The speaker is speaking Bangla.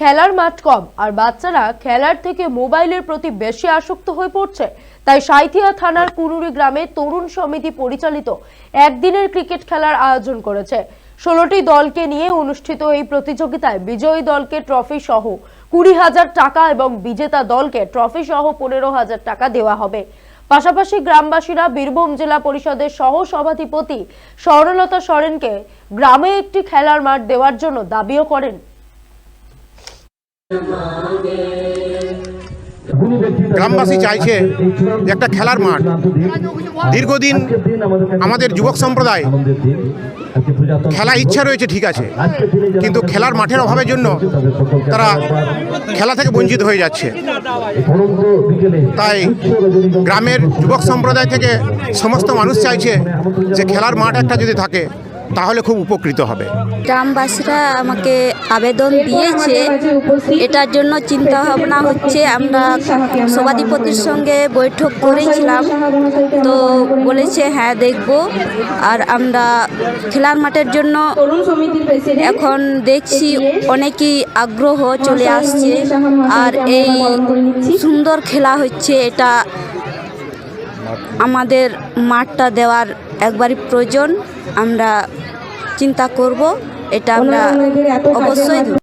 খেলার মাঠ কম, আর বাচ্চারা খেলার থেকে মোবাইলের প্রতি বেশি আসক্ত হয়ে পড়ছে। তাই সাঁইথিয়া থানার কুনুরি গ্রামে তরুণ সমিতি পরিচালিত একদিনের ক্রিকেট খেলার আয়োজন করেছে। ষোলোটি দলকে নিয়ে অনুষ্ঠিত এই প্রতিযোগিতায় বিজয়ী দলকে ট্রফি সহ কুড়ি হাজার টাকা এবং বিজেতা দলকে ট্রফি সহ পনেরো হাজার টাকা দেওয়া হবে। পাশাপাশি গ্রামবাসীরা বীরভূম জেলা পরিষদের সহ সভাধিপতি স্বর্ণলতা সরেনকে গ্রামে একটি খেলার মাঠ দেওয়ার জন্য দাবিও করেন। গ্রামবাসী চাইছে একটা খেলার মাঠ। দীর্ঘদিন আমাদের যুবক সম্প্রদায় খেলা ইচ্ছা রয়েছে, ঠিক আছে। কিন্তু খেলার মাঠের অভাবের জন্য তারা খেলা থেকে বঞ্চিত হয়ে যাচ্ছে। তাই গ্রামের যুবক সম্প্রদায় থেকে সমস্ত মানুষ চাইছে যে খেলার মাঠ একটা যদি থাকে তাহলে খুব উপকৃত হবে। গ্রামবাসীরা আমাকে আবেদন দিয়েছে। এটার জন্য চিন্তা ভাবনা হচ্ছে, আমরা সভাধিপতির সঙ্গে বৈঠক করেছিলাম। তো বলেছে হ্যাঁ দেখব। আর আমরা খেলার মাঠের জন্য এখন দেখছি, অনেকই আগ্রহ চলে আসছে। আর এই সুন্দর খেলা হচ্ছে, এটা আমাদের মাঠটা দেওয়ার একবারই প্রয়োজন। আমরা চিন্তা করব এটা আমরা অবশ্যই।